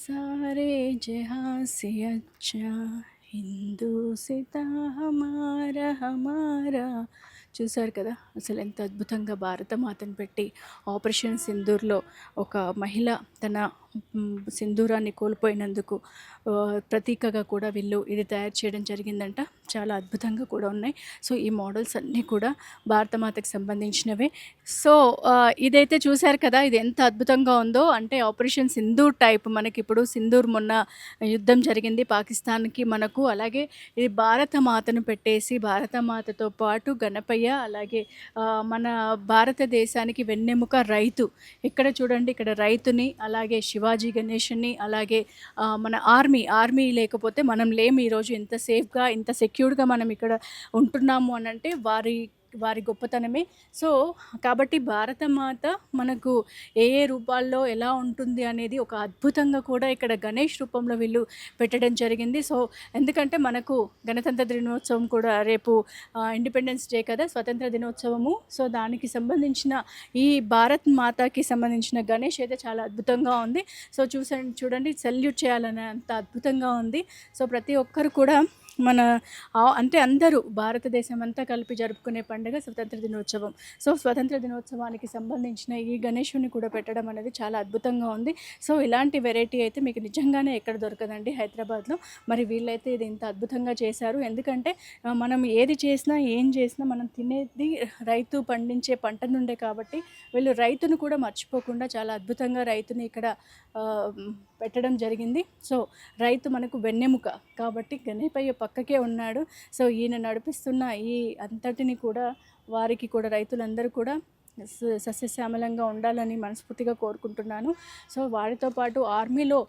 सारे जहाँ से अच्छा హిందూసితా హమార హమారా చూశారు కదా అసలు ఎంత అద్భుతంగా భారతమాతను పెట్టి ఆపరేషన్ సింధూర్లో ఒక మహిళ తన మ్, సింధూరాన్ని కోల్పోయినందుకు ప్రతీకగా కూడా వీళ్ళు ఇది తయారు చేయడం జరిగిందంట. చాలా అద్భుతంగా కూడా ఉన్నాయి. సో ఈ మోడల్స్ అన్నీ కూడా భారతమాతకు సంబంధించినవే. సో ఇదైతే చూశారు కదా ఇది ఎంత అద్భుతంగా ఉందో. అంటే ఆపరేషన్ సింధూర్ టైప్ మనకి ఇప్పుడు సింధూర్ మొన్న యుద్ధం జరిగింది పాకిస్తాన్కి మనకు. అలాగే ఇది భారత మాతను పెట్టేసి భారత మాతతో పాటు గణపయ్య అలాగే మన భారతదేశానికి వెన్నెముక రైతు. ఇక్కడ చూడండి ఇక్కడ రైతుని అలాగే శివ శివాజీ గణేష్ని అలాగే మన ఆర్మీ ఆర్మీ లేకపోతే మనం లేము ఈరోజు ఇంత సేఫ్గా ఇంత సెక్యూర్డ్గా మనం ఇక్కడ ఉంటున్నాము అని అంటే వారి వారి గొప్పతనమే. సో కాబట్టి భారతమాత మనకు ఏ ఏ రూపాల్లో ఎలా ఉంటుంది అనేది ఒక అద్భుతంగా కూడా ఇక్కడ గణేష్ రూపంలో వీళ్ళు పెట్టడం జరిగింది. సో ఎందుకంటే మనకు గణతంత్ర దినోత్సవం కూడా రేపు ఇండిపెండెన్స్ డే కదా స్వతంత్ర దినోత్సవము. సో దానికి సంబంధించిన ఈ భారత్ మాతకి సంబంధించిన గణేష్ అయితే చాలా అద్భుతంగా ఉంది. సో చూసండి చూడండి సెల్యూట్ చేయాలనే అంత అద్భుతంగా ఉంది. సో ప్రతి ఒక్కరు కూడా మన అంటే అందరూ భారతదేశం అంతా కలిపి జరుపుకునే పండుగ స్వతంత్ర దినోత్సవం. సో స్వతంత్ర దినోత్సవానికి సంబంధించిన ఈ గణేషుని కూడా పెట్టడం అనేది చాలా అద్భుతంగా ఉంది. సో ఇలాంటి వెరైటీ అయితే మీకు నిజంగానే ఎక్కడ దొరకదండి హైదరాబాద్లో. మరి వీళ్ళైతే ఇది ఇంత అద్భుతంగా చేశారు. ఎందుకంటే మనం ఏది చేసినా ఏం చేసినా మనం తినేది రైతు పండించే పంట నుండే కాబట్టి వీళ్ళు రైతును కూడా మర్చిపోకుండా చాలా అద్భుతంగా రైతుని ఇక్కడ పెట్టడం జరిగింది. సో రైతు మనకు వెన్నెముక కాబట్టి గణేపయ్య పక్కకే ఉన్నాడు. సో ఈయన నడిపిస్తున్న ఈ అంతటిని కూడా వారికి కూడా రైతులందరూ కూడా స- సస్యశ్యామలంగా ఉండాలని మనస్ఫూర్తిగా కోరుకుంటున్నాను. సో వారితో పాటు ఆర్మీలో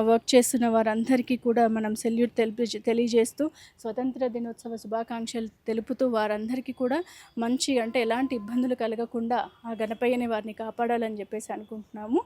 వర్క్ చేస్తున్న వారందరికీ కూడా మనం సెల్యూట్ తెలిపి తెలియజేస్తూ స్వతంత్ర దినోత్సవ శుభాకాంక్షలు తెలుపుతూ వారందరికీ కూడా మంచి అంటే ఎలాంటి ఇబ్బందులు కలగకుండా ఆ గణపయ్యని వారిని కాపాడాలని చెప్పేసి అనుకుంటున్నాము.